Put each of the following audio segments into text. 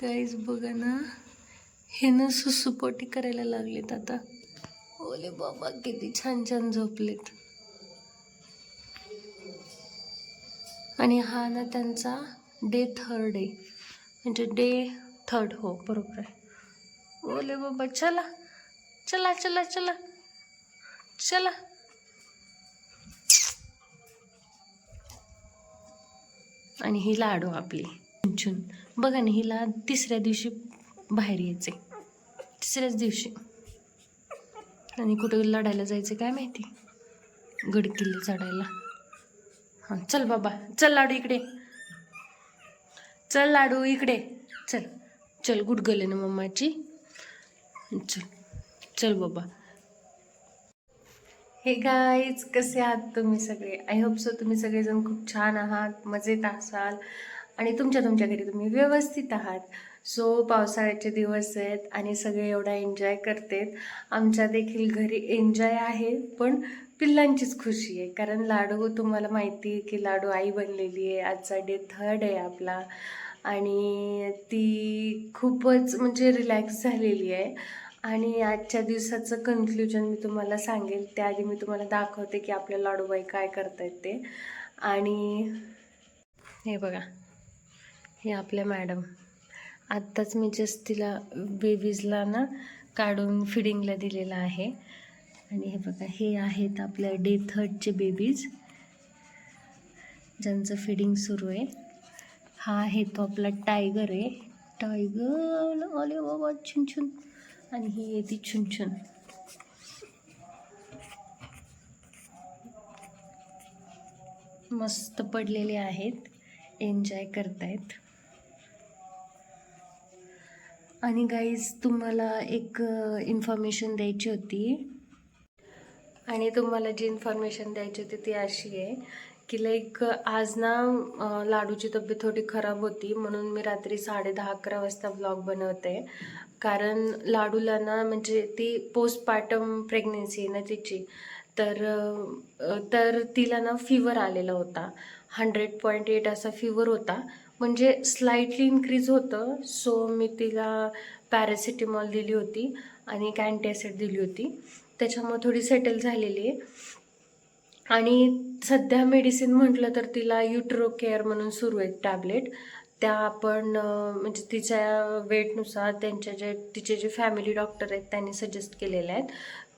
काहीच बघा ना हे ना सुसुपोटी करायला लागलेत आता. ओले बाबा किती छान छान झोपलेत. आणि हा ना त्यांचा डे थर्ड आहे. म्हणजे डे थर्ड हो बरोबर आहे. ओले बाबा चला चला चला चला चला. आणि ही लाडू आपली. छुन बघा ना हिला तिसऱ्या दिवशी बाहेर यायचे तिसऱ्याच दिवशी. आणि कुठं लढायला जायचं काय माहिती? गडकिल्ले चढायला. हां चल बाबा चल लाडू इकडे. चल लाडू इकडे. चल चल गुडगले ना मम्माची. चल चल बाबा. हे गाईज कसे आहात तुम्ही सगळे? आय होप सो तुम्ही सगळेजण खूप छान आहात मजेत असाल. आणि तुमच्या तुमच्या घरी तुम्ही व्यवस्थित आहात. सो पावसाळ्याचे दिवस आहेत आणि सगळे एवढा एन्जॉय करतेत. आमच्या देखील घरी एन्जॉय आहे पण पिल्लांचीच खुशी आहे. कारण लाडू तुम्हाला माहिती आहे की लाडू आई बनलेली आहे. आजचा डे थर्ड आहे आपला. आणि ती खूपच म्हणजे रिलॅक्स झालेली आहे. आणि आजच्या दिवसाचं कन्क्ल्युजन मी तुम्हाला सांगेल. त्याआधी मी तुम्हाला दाखवते की आपल्या लाडूबाई काय करतायत ते. आणि हे बघा. हे आपल्या मॅडम. आत्ताच मी जस्ट तिला बेबीजला ना काढून फिडिंगला दिलेलं आहे. आणि हे बघा हे आहेत आपल्या डे थर्डचे बेबीज ज्यांचं फिडिंग सुरू आहे. हा आहे तो आपला टायगर आहे. टायगर आले बाबा छुन आणि ही आहे ती छुन मस्त पडलेले आहेत. एन्जॉय करतायत. आणि गाईज तुम्हाला एक इन्फॉर्मेशन द्यायची होती. आणि तुम्हाला जी इन्फॉर्मेशन द्यायची होती ती अशी आहे की लाईक आज ना लाडूची तब्येत थोडी खराब होती म्हणून मी रात्री साडे दहा अकरा वाजता ब्लॉग बनवते. कारण लाडूला ना म्हणजे ती पोस्टपार्टम प्रेग्नेन्सी आहे ना तिची तर तर तिला ना फिवर आलेला होता. हंड्रेड पॉईंट एट असा फिवर होता. म्हणजे स्लाइटली इन्क्रीज होतं. सो मी तिला पॅरासिटेमॉल दिली होती आणि एक अँटीॲसिड दिली होती. त्याच्यामुळे थोडी सेटल झालेली आहे. आणि सध्या मेडिसिन म्हटलं तर तिला युट्रो केअर म्हणून सुरू आहेत टॅबलेट त्या आपण म्हणजे तिच्या वेटनुसार त्यांच्या जे तिचे जे फॅमिली डॉक्टर आहेत त्यांनी सजेस्ट केलेले आहेत.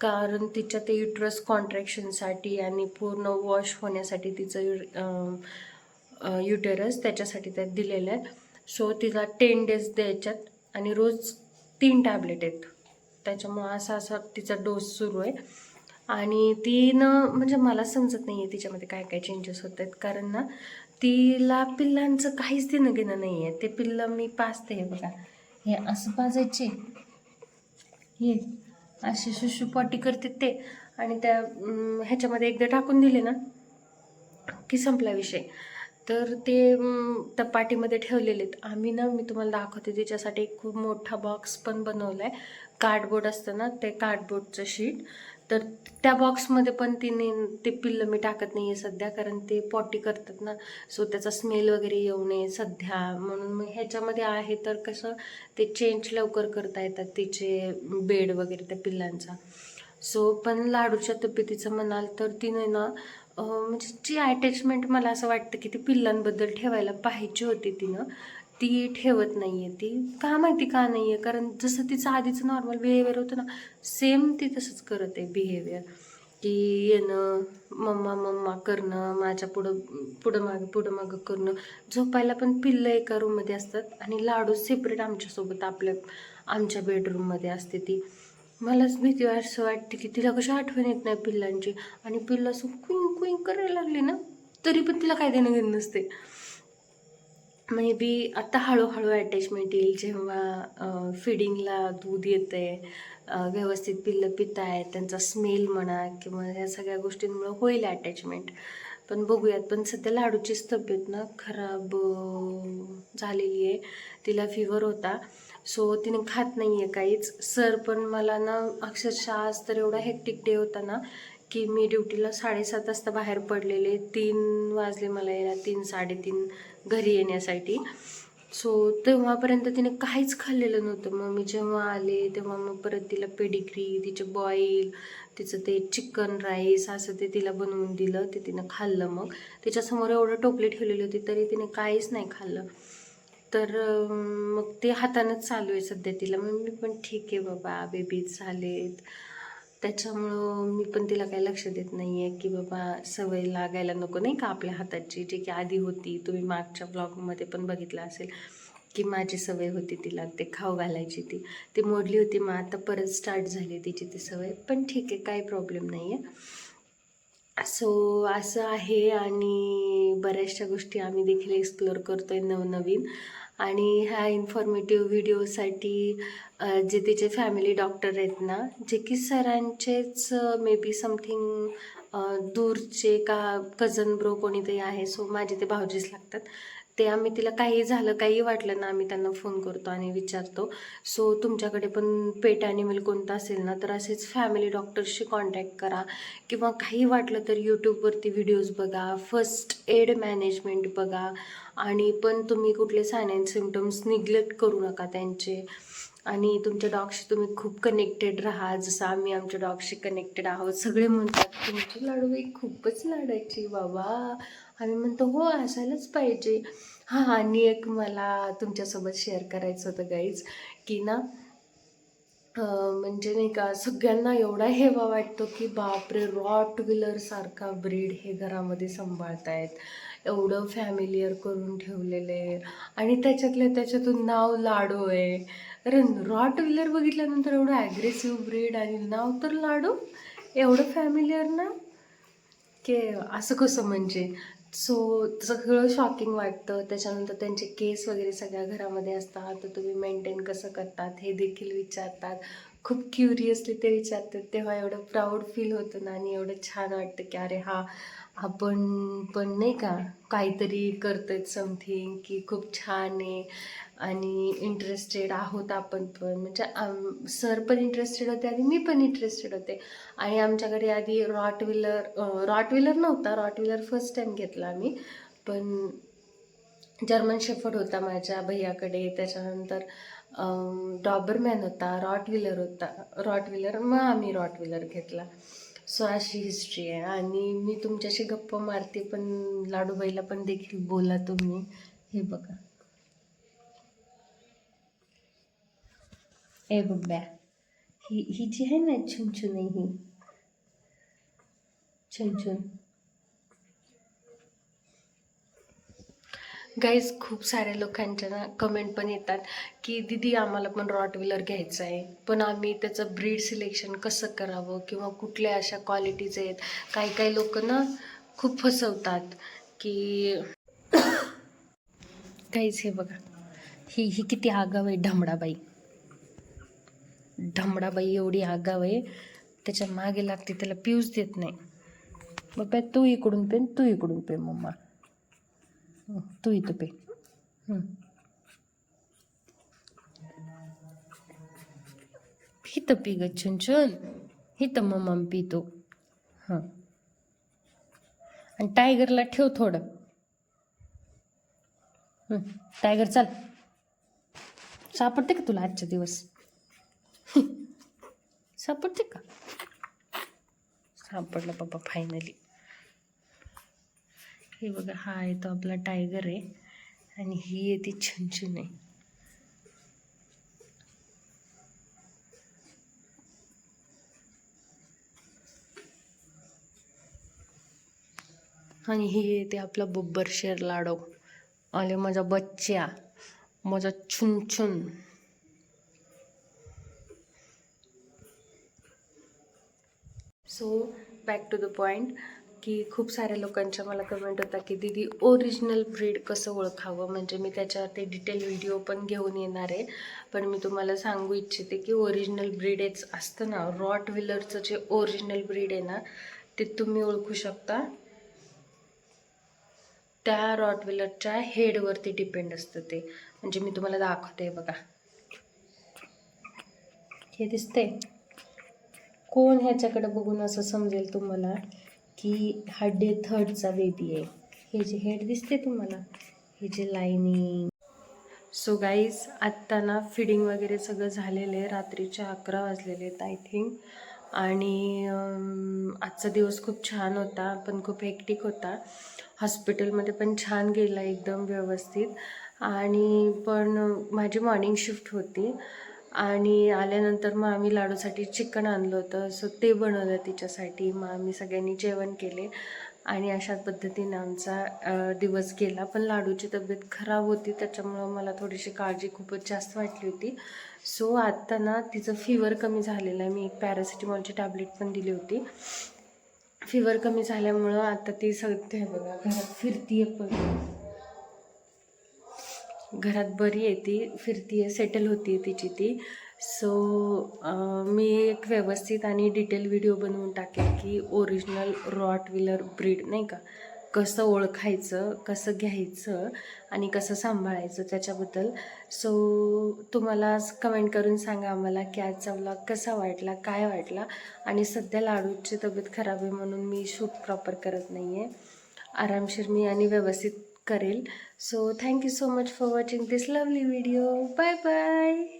कारण तिच्या ते युट्रस कॉन्ट्रॅक्शनसाठी आणि पूर्ण वॉश होण्यासाठी तिचं यु युटेरस त्याच्यासाठी त्यात दिलेलं आहेत. सो तिला टेन डेज द्यायच्यात आणि रोज तीन टॅबलेट आहेत. त्याच्यामुळं असा असा तिचा डोस सुरू आहे. आणि ती न म्हणजे मला समजत नाही आहे तिच्यामध्ये काय काय चेंजेस होत आहेत. कारण ना तिला पिल्लांचं काहीच देणं घेणं नाही आहे ते पिल्लं मी पाजते हे बघा. हे असं पाजायचे. हे असे शुशुपाटी करते ते. आणि त्या ह्याच्यामध्ये एकदा टाकून दिले ना की संपला विषय. तर ते तपाटीमध्ये त्या पाटीमध्ये ठेवलेले आहेत. आम्ही ना मी तुम्हाला दाखवते त्याच्यासाठी एक खूप मोठा बॉक्स पण बनवला आहे कार्डबोर्ड असतं ना ते कार्डबोर्डचं शीट तर त्या बॉक्समध्ये पण तिने ते पिल्लं मी टाकत नाही आहे सध्या कारण ते पॉटी करतात ना. सो त्याचा स्मेल वगैरे येऊ नये सध्या. म्हणून मग ह्याच्यामध्ये आहे तर कसं ते चेंज लवकर करता येतात तिचे बेड वगैरे त्या पिल्लांचा. सो पण लाडूच्या तब्येतीचं म्हणाल तर तिने ना म्हणजे जी अटॅचमेंट मला असं वाटतं की ती पिल्लांबद्दल ठेवायला पाहिजे होती तिनं ती ठेवत नाही आहे ती. का माहिती का नाही आहे कारण जसं तिचं आधीचं नॉर्मल बिहेवियर होतं ना सेम ती तसंच करत आहे बिहेवियर की येणं मम्मा मम्मा करणं माझ्या पुढं पुढं मागं पुढं मागं करणं. झोपायला पण पिल्लं एका रूममध्ये असतात आणि लाडू सेपरेट आमच्यासोबत आपल्या आमच्या बेडरूममध्ये असते ती. मलाच भीती असं वाटते की तिला कशी आठवण येत नाही पिल्लांची. आणि पिल्लं असं कुईंग कुईंग करायला लागली ना तरी पण तिला काय देणं घेणं नसते. मे बी आता हळूहळू अटॅचमेंट येईल जेव्हा फिडिंगला दूध येते व्यवस्थित पिल्लं पिताय त्यांचा स्मेल म्हणा किंवा या सगळ्या गोष्टींमुळे होईल अटॅचमेंट पण बघूयात. पण सध्या लाडूचीच तब्येत ना खराब झालेली आहे. तिला फिवर होता. सो तिने खात नाही आहे काहीच. सर पण मला ना अक्षरशः आज तर एवढा हेक्टिक डे होता ना की मी ड्युटीला साडेसात वाजता बाहेर पडलेले. तीन वाजले मला यायला. तीन साडेतीन घरी येण्यासाठी. सो तेव्हापर्यंत तिने काहीच खाल्लेलं नव्हतं. मग मी जेव्हा आले तेव्हा मग परत तिला पेडिग्री तिचे बॉईल तिचं ते चिकन राईस असं ते तिला बनवून दिलं ते तिनं खाल्लं मग. तिच्यासमोर एवढं टोपली ठेवलेली होती तरी तिने काहीच नाही खाल्लं. तर मग ते हातानंच चालू आहे सध्या तिला. मग मी पण ठीक आहे बाबा बेबीज झालेत. त्याच्यामुळं मी पण तिला काही लक्ष देत नाही आहे की बाबा सवय लागायला नको नाही का आपल्या हाताची. जी की आधी होती तुम्ही मागच्या ब्लॉगमध्ये पण बघितलं असेल. की माझी सवय होती तिला ते खाऊ घालायची ती. ती मोडली होती मग आता परत स्टार्ट झाली तिची ती सवय. पण ठीक आहे काही प्रॉब्लेम नाही आहे सो असं आहे आणि बऱ्याचशा गोष्टी आम्ही देखील एक्सप्लोअर करतो आहे नवनवीन. आणि ह्या इन्फॉर्मेटिव्ह व्हिडिओसाठी जे तिचे फॅमिली डॉक्टर आहेत ना जे की सरांचेच मे बी समथिंग दूरचे का कझन ब्रो कोणीतरी आहे सो माझे ते भाऊजीच लागतात. ते आम्ही तिला काही झालं काही वाटलं ना आम्ही त्यांना फोन करतो आणि विचारतो. सो तुमच्याकडे पण पेट ॲनिमल कोणतं असेल ना तर असेच फॅमिली डॉक्टरशी कॉन्टॅक्ट करा. किंवा काही वाटलं तर यूट्यूबवरती व्हिडिओज बघा. फर्स्ट एड मॅनेजमेंट बघा. आणि पण तुम्ही कुठले सायन सिमटम्स निग्लेक्ट करू नका त्यांचे. आणि तुमच्या डॉगशी तुम्ही खूप कनेक्टेड राहा. जसं आम्ही आमच्या डॉगशी कनेक्टेड आहोत. सगळे म्हणतात तुमची लाडूबाई खूपच लाडायची. बाबा आम्ही म्हणतो हो असायलाच पाहिजे. हां आणि एक मला तुमच्यासोबत शेअर करायचं होतं गाईज की ना म्हणजे नाही का सगळ्यांना एवढा हेवा वाटतो की बापरे रॉट व्हीलरसारखा ब्रीड हे घरामध्ये सांभाळतायत. एवढं फॅमिलियर करून ठेवलेलं आहे आणि त्याच्यातल्या त्याच्यातून नाव लाडू आहे. अरे रॉट व्हीलर बघितल्यानंतर एवढं ॲग्रेसिव्ह ब्रीड आणि नाव तर लाडू? एवढं फॅमिलियर ना? की असं कसं म्हणजे? सो सगळं शॉकिंग वाटतं. त्याच्यानंतर त्यांचे केस वगैरे सगळ्या घरामध्ये असतात. तर तुम्ही मेंटेन कसं करतात? हे देखील विचारतात. खूप क्युरियसली ते विचारतात. तेव्हा एवढं प्राऊड फील होतं ना आणि एवढं छान वाटतं की अरे हा आपण पण नाही का काहीतरी करतोय समथिंग की खूप छान आहे आणि इंटरेस्टेड आहोत आपण पण. म्हणजे आम सर पण इंटरेस्टेड होते आणि मी पण इंटरेस्टेड होते. आणि आमच्याकडे आधी रॉट व्हीलर रॉट व्हीलर नव्हता. रॉट व्हीलर फर्स्ट टाईम घेतला आम्ही. पण जर्मन शेफर्ड होता माझ्या भैयाकडे. त्याच्यानंतर डॉबरमॅन होता. रॉट व्हीलर होता. रॉट व्हीलर मग आम्ही रॉट व्हीलर घेतला. सो अशी हिस्ट्री आहे. आणि मी तुमच्याशी गप्पा मारते पण लाडूबाईला पण देखील बोला तुम्ही. हे बघा. ए बब्या ही ही जी आहे ना छुनछुन ही. छुनछुन. गाईज खूप साऱ्या लोकांच्या ना कमेंट पण येतात की दिदी आम्हाला पण रॉट व्हीलर घ्यायचं आहे पण आम्ही त्याचं ब्रीड सिलेक्शन कसं करावं? किंवा कुठल्या अशा क्वालिटीज आहेत? काही काही लोक ना खूप फसवतात की गाईज हे बघा. ही ही किती आगाव आहे ढमडाबाई. ढमडाबाई एवढी आगाव आहे त्याच्यामागे लागते त्याला पिऊच देत नाही. बाबा तू इकडून पेन तू इकडून पे मम्मा. हं, तू इथं पे. हं. हिथं पी ग छुन हिथं मम्मा पितो. हां. आणि टायगरला ठेव थोडं. टायगर चाल. सापडते का तुला आजचा दिवस? सापडते का? सापडलं बाबा फायनली हे बघा हा आहे तो आपला टायगर आहे आणि ही आहे ती छुनछुन आहे आणि ही येते आपला बब्बर शेर लाडो. आले माझा बच्चा माझा छुनछुन. So back to the point की खूप साऱ्या लोकांच्या मला कमेंट होता की दीदी ओरिजिनल ब्रीड कसं ओळखावं? म्हणजे मी त्याच्यावरती डिटेल व्हिडिओ पण घेऊन येणार आहे. पण मी तुम्हाला सांगू इच्छिते की ओरिजिनल ब्रीडेच असतं ना. रॉट व्हीलरचं जे ओरिजिनल ब्रीड आहे ना ते तुम्ही ओळखू शकता. त्या रॉट व्हीलरच्या हेडवरती डिपेंड असतं ते. म्हणजे मी तुम्हाला दाखवते बघा. हे दिसते कोण ह्याच्याकडे बघून असं समजेल तुम्हाला? की हा डे थर्डचा बेबी आहे. हे जे हेड दिसते तुम्हाला हे जे लाईनिंग सो गाईज आत्ता ना फिडिंग वगैरे सगळं झालेलं आहे. रात्रीचे अकरा वाजलेले आहेत आय थिंक आणि आजचा दिवस खूप छान होता पण खूप हेक्टिक होता. हॉस्पिटलमध्ये पण छान गेला एकदम व्यवस्थित. आणि पण माझी मॉर्निंग शिफ्ट होती. आणि आल्यानंतर मग आम्ही लाडूसाठी चिकन आणलं होतं. सो ते बनवलं तिच्यासाठी. मग आम्ही सगळ्यांनी जेवण केले आणि अशा पद्धतीने आमचा दिवस गेला. पण लाडूची तब्येत खराब होती. त्याच्यामुळं मला थोडीशी काळजी खूपच जास्त वाटली होती. सो आत्ता ना तिचं फिवर कमी झालेलं आहे. मी एक पॅरासिटामॉलची टॅबलेट पण दिली होती. फिवर कमी झाल्यामुळं आता ती सध्या बघा घरात फिरतीये पण. घरात बरी आहे ती फिरती आहे सेटल होती आहे तिची ती. सो मी एक व्यवस्थित आणि डिटेल व्हिडिओ बनवून टाकेल की ओरिजिनल रॉट व्हीलर ब्रीड नाही का? कसं ओळखायचं कसं घ्यायचं आणि कसं सांभाळायचं त्याच्याबद्दल. सो तुम्हाला कमेंट करून सांगा आम्हाला की आजचा व्लॉग कसा वाटला काय वाटला? आणि सध्या लाडूची तब्येत खराब आहे म्हणून मी शूट प्रॉपर करत नाही आहे आरामशीर मी आणि व्यवस्थित करेल so thank you so much for watching this lovely video bye bye